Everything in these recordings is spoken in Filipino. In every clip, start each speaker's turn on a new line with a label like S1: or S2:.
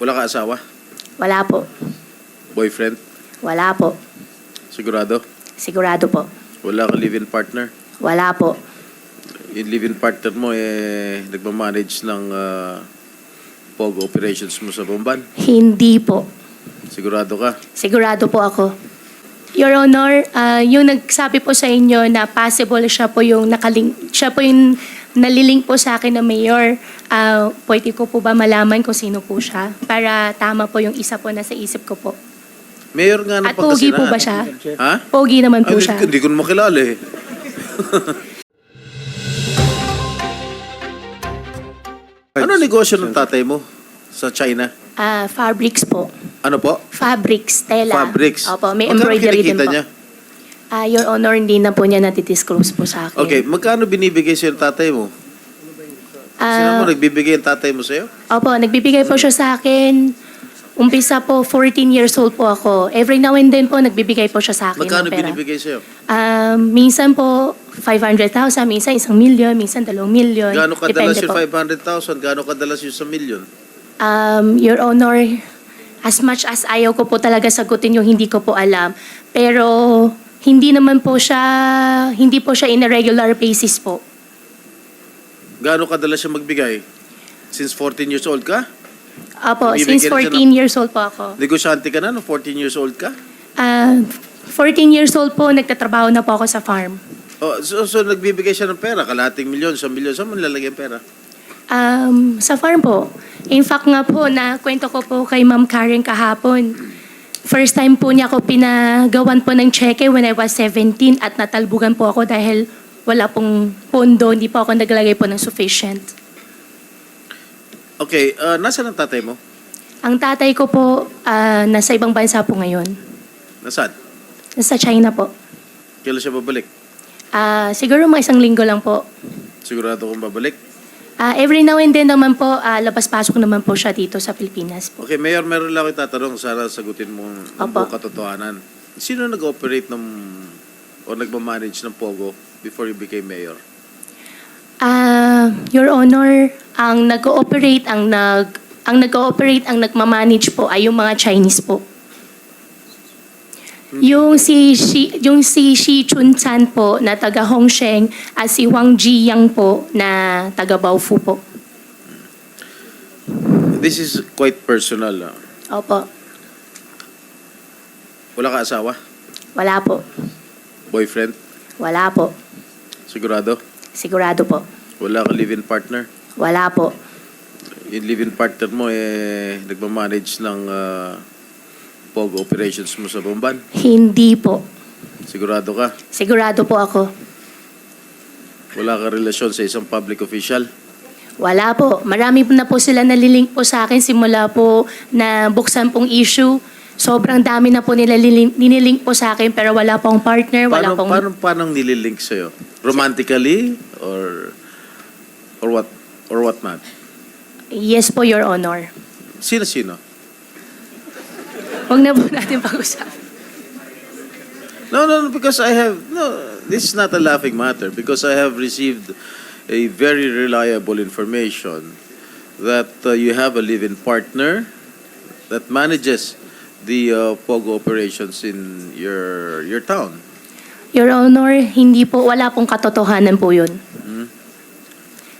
S1: Wala ka asawa?
S2: Wala po.
S1: Boyfriend?
S2: Wala po.
S1: Sigurado?
S2: Sigurado po.
S1: Wala ka live-in partner?
S2: Wala po.
S1: Yung live-in partner mo, eh, nagmamanage ng ah, POG operations mo sa Bomban?
S2: Hindi po.
S1: Sigurado ka?
S2: Sigurado po ako. Your Honor, ah, yung nagsabi po sa inyo na possible siya po yung nakaling, siya po yung nalilink po sa akin na mayor, ah, pwede ko po ba malaman kung sino po siya? Para tama po yung isa po na sa isip ko po.
S1: Mayor nga ng
S2: At pogi po ba siya?
S1: Ha?
S2: Pogi naman po
S1: Ay,
S2: siya.
S1: Hindi, hindi ko na makilala eh. ano negosyo ng tatay mo sa China?
S2: Ah, fabrics po.
S1: Ano po?
S2: Fabrics, tela.
S1: Fabrics.
S2: Opo, may
S1: Magkano
S2: embroidery din
S1: kinikita
S2: po.
S1: niya?
S2: Ah, Your Honor, hindi na po niya natidisclose po sa akin.
S1: Okay, magkano binibigay sa'yo ng tatay mo? Sino
S2: Ah,
S1: mo nagbibigay ang tatay mo sa'yo?
S2: Opo, nagbibigay po siya sa akin. Umpisa po, 14 years old po ako. Every now and then po, nagbibigay po siya sa akin
S1: Magkano
S2: ng pera.
S1: binibigay sa'yo?
S2: Um, minsan po, 500,000, minsan isang milyon, minsan dalawang milyon.
S1: Gaano kadalas
S2: Depende
S1: yung
S2: po.
S1: 500,000? Gaano kadalas yung sa million?
S2: Um, Your Honor, as much as ayaw ko po talaga sagutin yung hindi ko po alam, pero hindi naman po siya, hindi po siya in a regular basis po.
S1: Gaano kadalas siya magbigay? Since 14 years old ka? Bibigyan
S2: since
S1: siya
S2: 14 years old po ako.
S1: Negosyante ka na no 14 years old ka?
S2: Ah, 14 years old po, nagtatrabaho na po ako sa farm.
S1: Oh, so, so nagbibigay siya ng pera, kalahating milyon, sa milyon, saan mo nilalagay ang pera?
S2: Um, sa farm po. In fact nga po, na kwento ko po kay Ma'am Karen kahapon. First time po niya ako pinagawan po ng cheque when I was 17 at natalbugan po ako dahil wala pong pondo, hindi po ako naglagay po ng sufficient.
S1: Okay, uh, nasa ang tatay mo?
S2: Ang tatay ko po, ah, nasa ibang bansa po ngayon.
S1: Nasaan?
S2: Nasa China po.
S1: Kailan siya babalik?
S2: Ah, siguro mga isang linggo lang po.
S1: Sigurado kong babalik?
S2: Ah, every now and then naman po, ah, labas-pasok naman po siya dito sa Pilipinas po.
S1: Okay, Mayor, meron lang ako tatanong, sana sagutin mo ang buong katotohanan. Sino nag-operate ng, o nagmamanage ng Pogo before you became mayor?
S2: Ah, Your Honor, ang nag-ooperate, ang nag ang nag-ooperate, ang nagmamanage po ay yung mga Chinese po. Yung si Shi, yung si Shi Chun Chan po na taga Hongsheng at si Wang Jiyang po na taga Baofu po.
S1: This is quite personal. ah.
S2: Opo.
S1: Wala ka asawa?
S2: Wala po.
S1: Boyfriend?
S2: Wala po.
S1: Sigurado?
S2: Sigurado po.
S1: Wala ka live-in partner?
S2: Wala po.
S1: Yung live-in partner mo, eh, nagmamanage ng ah, POG operations mo sa Bomban?
S2: Hindi po.
S1: Sigurado ka?
S2: Sigurado po ako.
S1: Wala ka relasyon sa isang public official?
S2: Wala po. Marami na po sila nalilink po sa akin simula po na buksan pong issue. Sobrang dami na po nila lilink- nililink po sa akin pero wala pong partner, wala
S1: Paano,
S2: pong...
S1: paano, paano nililink sa'yo? Romantically? Or, or what? Or what not?
S2: Yes po, Your Honor.
S1: Sino-sino?
S2: Huwag na po natin pag-usapan.
S1: No, no, because I have, no, this is not a laughing matter because I have received a very reliable information that uh, you have a live-in partner that manages the uh, POGO operations in your your town.
S2: Your Honor, hindi po, wala pong katotohanan po yun.
S1: Hmm?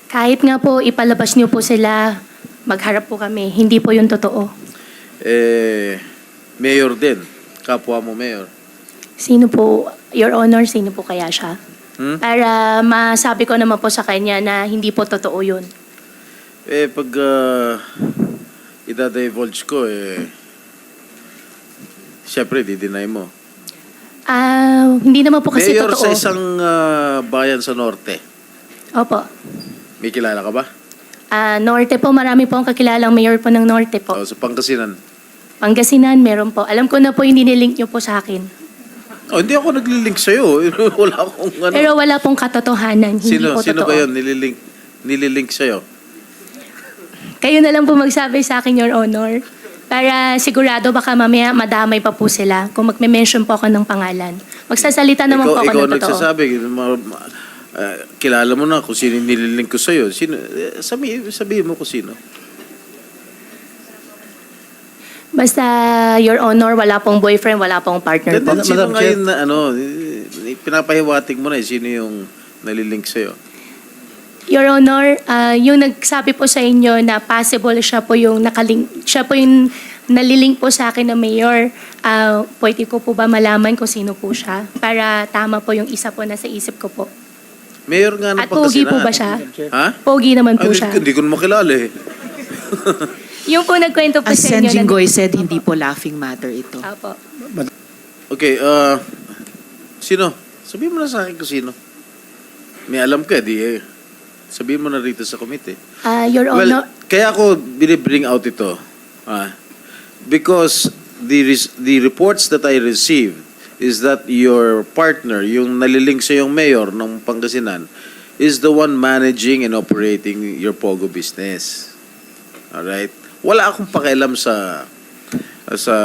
S2: Kahit nga po ipalabas niyo po sila, magharap po kami, hindi po yun totoo.
S1: Eh, mayor din, kapwa mo mayor.
S2: Sino po, Your Honor, sino po kaya siya?
S1: Hmm?
S2: Para masabi ko naman po sa kanya na hindi po totoo yun.
S1: Eh, pag uh, idadivulge ko, eh, syempre, di-deny mo.
S2: Ah, hindi naman po kasi
S1: mayor
S2: totoo.
S1: sa isang uh, bayan sa norte,
S2: Opo.
S1: may kilala ka ba?
S2: Ah, Norte po, marami po ang kakilalang mayor po ng Norte po.
S1: O, sa Pangasinan.
S2: Pangasinan, meron po. Alam ko na po yung nilink niyo po sa akin.
S1: Oh, hindi ako naglilink sa'yo. Wala akong ano.
S2: Pero wala pong katotohanan. Hindi
S1: sino,
S2: po
S1: sino
S2: totoo.
S1: ba yun nililink, nililink sa'yo?
S2: Kayo na lang po magsabi sa akin, Your Honor. Para sigurado baka mamaya madamay pa po sila kung magme-mention po ako ng pangalan. Magsasalita naman
S1: ikaw,
S2: po ako
S1: ikaw
S2: ng totoo.
S1: nagsasabi, ma- ma- ah, kilala mo na kung sino nililink ko sa'yo. Sino, eh, sabi, sabihin mo kung sino.
S2: Basta, Your Honor, wala pong boyfriend, wala pong partner po.
S1: Then, sino
S3: Madam Chair.
S1: ngayon na ano, eh, pinapahiwatig mo na eh, sino yung nalilink sa'yo?
S2: Your Honor, ah, yung nagsabi po sa inyo na possible siya po yung nakaling, siya po yung nalilink po sa akin na mayor, ah, pwede ko po ba malaman kung sino po siya? Para tama po yung isa po na sa isip ko po.
S1: Mayor nga ng
S2: At pogi po ba siya?
S1: Ha?
S2: Pogi naman po
S1: Ay,
S2: siya.
S1: Hindi ko na makilala eh.
S2: Yung po nagkwento po
S4: As
S2: sa inyo.
S4: Sen
S2: na-
S4: Jinggoy said, hindi po laughing matter ito.
S2: Apo.
S1: Okay, uh, sino? Sabihin mo na sa akin kung sino. May alam ka, di eh. Sabihin mo na rito sa committee.
S2: Ah, Your
S1: Well,
S2: Honor,
S1: kaya ako binibring out ito. Ah, because the, res- the reports that I received is that your partner, yung nalilink sa yung mayor ng Pangasinan, is the one managing and operating your Pogo business. Alright? Wala akong pakialam sa sa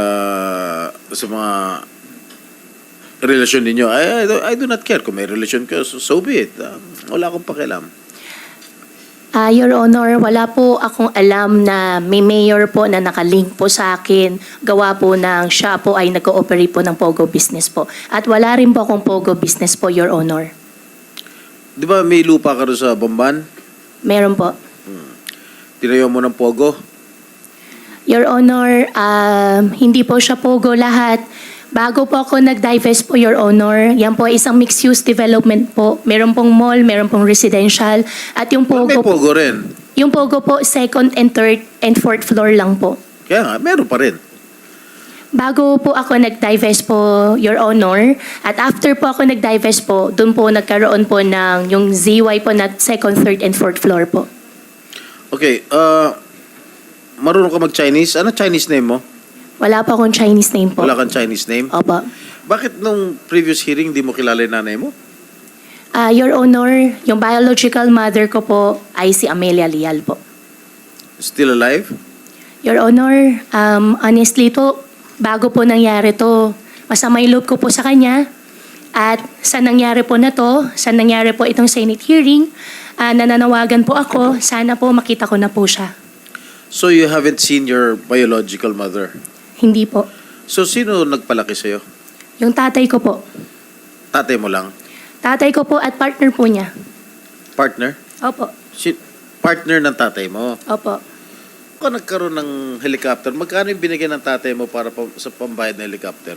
S1: sa mga relasyon ninyo. I, I, do, I do not care kung may relasyon ka, so, so be it. Ah, wala akong pakialam.
S2: Ah, Your Honor, wala po akong alam na may mayor po na nakalink po sa akin. Gawa po ng siya po ay nag-ooperate po ng Pogo business po. At wala rin po akong Pogo business po, Your Honor.
S1: Di ba may lupa ka doon sa Bamban?
S2: Meron po.
S1: Tinayo mo ng Pogo?
S2: Your Honor, um, hindi po siya Pogo lahat. Bago po ako nag-divest po, Your Honor, yan po ay isang mixed-use development po. Meron pong mall, meron pong residential. At yung
S1: may
S2: Pogo, po,
S1: Pogo rin.
S2: yung Pogo po, second and third and fourth floor lang po.
S1: Kaya nga, meron pa rin.
S2: Bago po ako nag-divest po, Your Honor, at after po ako nag-divest po, doon po nagkaroon po ng yung ZY po na second, third, and fourth floor po.
S1: Okay, uh, marunong ka mag-Chinese? Ano Chinese name mo?
S2: Wala po akong Chinese name po.
S1: Wala kang Chinese name?
S2: Opo.
S1: Bakit nung previous hearing di mo kilala yung nanay mo?
S2: Ah, Your Honor, yung biological mother ko po ay si Amelia Lial po.
S1: Still alive?
S2: Your Honor, um, honestly to, bago po nangyari to, masama yung loob ko po sa kanya. At sa nangyari po na to, sa nangyari po itong Senate hearing, ah, nananawagan po ako, sana po makita ko na po siya.
S1: So you haven't seen your biological mother?
S2: Hindi po.
S1: So sino nagpalaki sa'yo?
S2: Yung tatay ko po.
S1: Tatay mo lang?
S2: Tatay ko po at partner po niya.
S1: Partner?
S2: Opo.
S1: Si partner ng tatay mo?
S2: Opo.
S1: Kung nagkaroon ng helicopter, magkano yung binigyan ng tatay mo para pa, sa pambayad ng helicopter?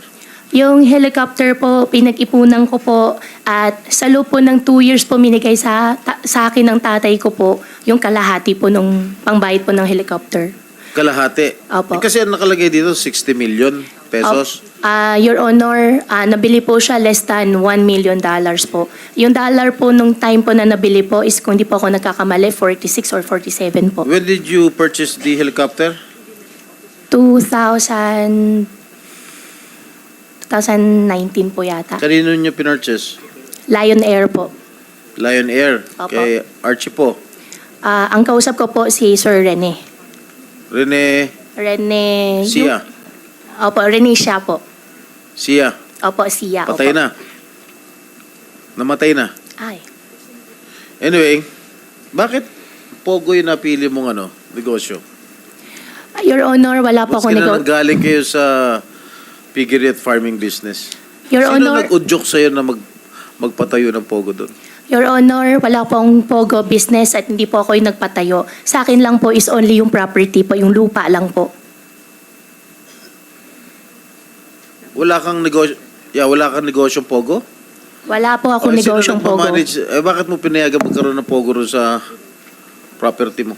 S2: Yung helicopter po, pinag-ipunan ko po at sa loob po ng two years po minigay sa, ta- sa akin ng tatay ko po yung kalahati po nung pangbayad po ng helicopter.
S1: Kalahati.
S2: Opo.
S1: Eh, kasi ang nakalagay dito, 60 million pesos.
S2: Ah, Your Honor, ah, nabili po siya less than 1 million dollars po. Yung dollar po nung time po na nabili po is kung di po ako nagkakamali, 46 or 47 po.
S1: When did you purchase the helicopter?
S2: 2000... 2019 po yata.
S1: Kanino nyo pinurchase?
S2: Lion Air po.
S1: Lion Air.
S2: Opo.
S1: Kay Archie po.
S2: Ah, ang kausap ko po si Sir Rene.
S1: Rene
S2: Rene...
S1: Sia.
S2: Opo, Rene siya po.
S1: Sia.
S2: Opo, Sia.
S1: Patay
S2: opo.
S1: na. Namatay na.
S2: Ay.
S1: Anyway, bakit Pogo yung napili mong ano, negosyo?
S2: Your Honor, wala po ako nego...
S1: nanggaling kayo sa piggery at farming business?
S2: Your
S1: Sino
S2: Honor,
S1: nag-udyok sa'yo na mag, magpatayo ng Pogo doon?
S2: Your Honor, wala pong Pogo business at hindi po ako yung nagpatayo. Sa akin lang po is only yung property po, yung lupa lang po.
S1: Wala kang negosyo, yeah, wala kang negosyong Pogo?
S2: Wala po ako negosyong Pogo.
S1: nagmamanage? Eh, bakit mo pinayagan magkaroon ng Pogo sa property mo?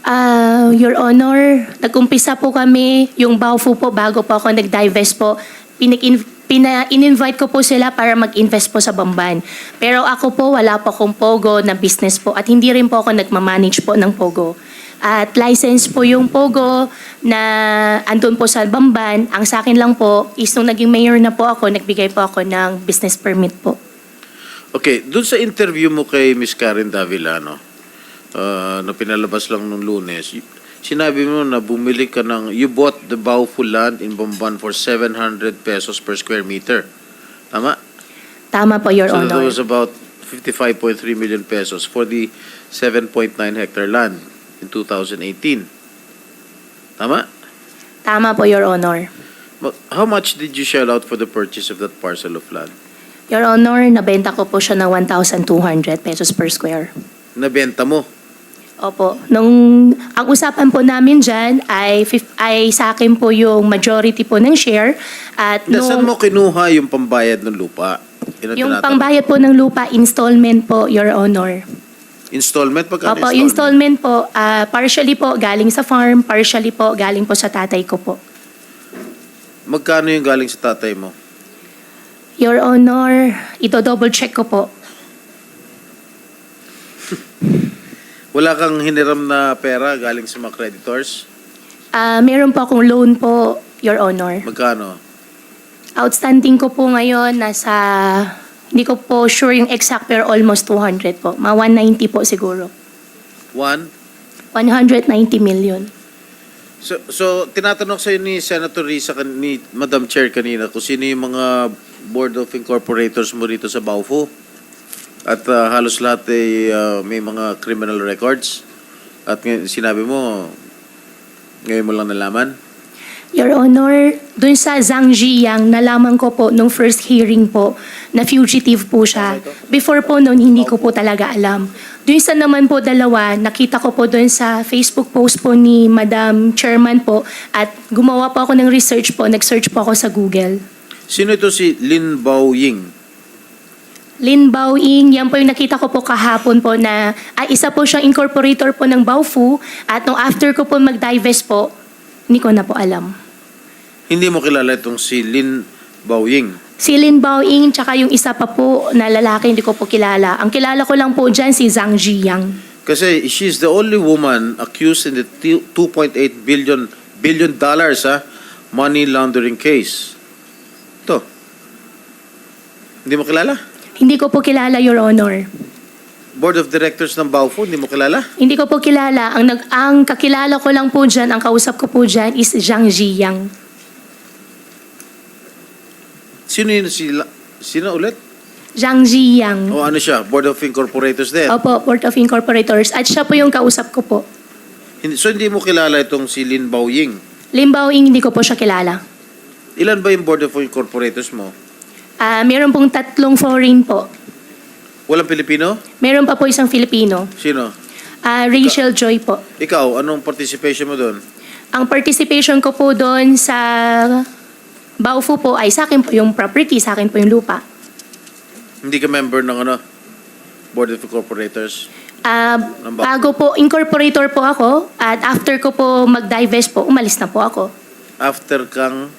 S2: Ah, Your Honor, nag-umpisa po kami, yung Baofu po, bago po ako nag-divest po, pinik pina, in-invite ko po sila para mag-invest po sa Bamban. Pero ako po, wala po akong Pogo na business po at hindi rin po ako nagmamanage po ng Pogo. At license po yung Pogo na andun po sa Bamban. Ang sa akin lang po is nung naging mayor na po ako, nagbigay po ako ng business permit po.
S1: Okay, doon sa interview mo kay Miss Karen Davila, no, uh, na pinalabas lang nung lunes, sinabi mo na bumili ka ng, you bought the Baofu land in Bamban for 700 pesos per square meter. Tama?
S2: Tama po, Your
S1: so that
S2: Honor.
S1: was about 55.3 million pesos for the 7.9 hectare land in 2018. Tama?
S2: Tama po, Your Honor.
S1: Ma- How much did you shell out for the purchase of that parcel of land?
S2: Your Honor, nabenta ko po siya ng 1,200 pesos per square.
S1: Nabenta mo.
S2: Opo. Nung, ang usapan po namin dyan ay, ay sa akin po yung majority po ng share. At
S1: Na, saan mo
S2: nung,
S1: kinuha yung pambayad ng lupa? Yun ang
S2: yung
S1: tinatanong.
S2: pangbayad po ng lupa, installment po, Your Honor.
S1: Installment? Pagkano
S2: Opo,
S1: installment?
S2: installment po, ah, partially po galing sa farm, partially po galing po sa tatay ko po.
S1: Magkano yung galing sa tatay mo?
S2: Your Honor, ito double check ko po.
S1: Wala kang hiniram na pera galing sa mga creditors?
S2: Ah, meron po akong loan po, Your Honor.
S1: Magkano?
S2: Outstanding ko po ngayon, nasa, hindi ko po sure yung exact pero almost 200 po. Mga 190 po siguro.
S1: One?
S2: 190 million.
S1: So, so tinatanong sa'yo ni Senator Risa, kan- ni Madam Chair kanina, kung sino yung mga Board of Incorporators mo rito sa Baufo. At ah, halos lahat ay ah, may mga criminal records. At sinabi mo, ngayon mo lang nalaman.
S2: Your Honor, dun sa Zhang Ziyang, nalaman ko po nung first hearing po na fugitive po siya. Before po noon, hindi ko po talaga alam. Dun sa naman po dalawa, nakita ko po dun sa Facebook post po ni Madam Chairman po at gumawa po ako ng research po, nag-search po ako sa Google.
S1: Sino ito si Lin Bao Ying?
S2: Lin Baoing, yan po yung nakita ko po kahapon po na ay isa po siyang incorporator po ng Baofu at nung after ko po mag-divest po, hindi ko na po alam.
S1: Hindi mo kilala itong si Lin Bao Ying.
S2: Si Lin Baoing tsaka yung isa pa po na lalaki hindi ko po kilala. Ang kilala ko lang po dyan si Zhang Ziyang.
S1: Kasi she's the only woman accused in the t- 2.8 billion billion dollars ha, money laundering case. To. Hindi mo kilala?
S2: Hindi ko po kilala, Your Honor.
S1: Board of Directors ng Baufo, hindi mo kilala?
S2: Hindi ko po kilala. Ang, nag, ang kakilala ko lang po dyan, ang kausap ko po dyan is Zhang Ziyang.
S1: Sino yun si Sino ulit?
S2: Zhang Ziyang.
S1: O ano siya? Board of Incorporators din.
S2: Opo, Board of Incorporators. At siya po yung kausap ko po.
S1: Hindi, so hindi mo kilala itong si Lin Bao Ying.
S2: Lin Baoing, hindi ko po siya kilala.
S1: Ilan ba yung Board of Incorporators mo?
S2: Ah, meron pong tatlong foreign po.
S1: Walang Pilipino?
S2: Meron pa po isang Filipino.
S1: Sino?
S2: Ah, Rachel Joy po.
S1: Ikaw, anong participation mo doon?
S2: Ang participation ko po doon sa Baofu po ay sa akin po yung property, sa akin po yung lupa.
S1: Hindi ka member ng ano? Board of Incorporators?
S2: Ah,
S1: Ang
S2: bago po, incorporator po ako at after ko po mag-divest po, umalis na po ako.
S1: After kang,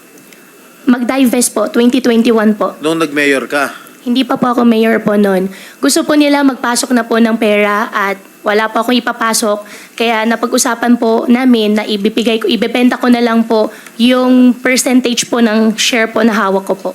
S2: Mag-divest po, 2021 po.
S1: nung nag-mayor ka,
S2: Hindi pa po ako mayor po noon. Gusto po nila magpasok na po ng pera at wala po akong ipapasok. Kaya napag-usapan po namin na ibibigay ko, ibebenta ko na lang po yung percentage po ng share po na hawak ko po.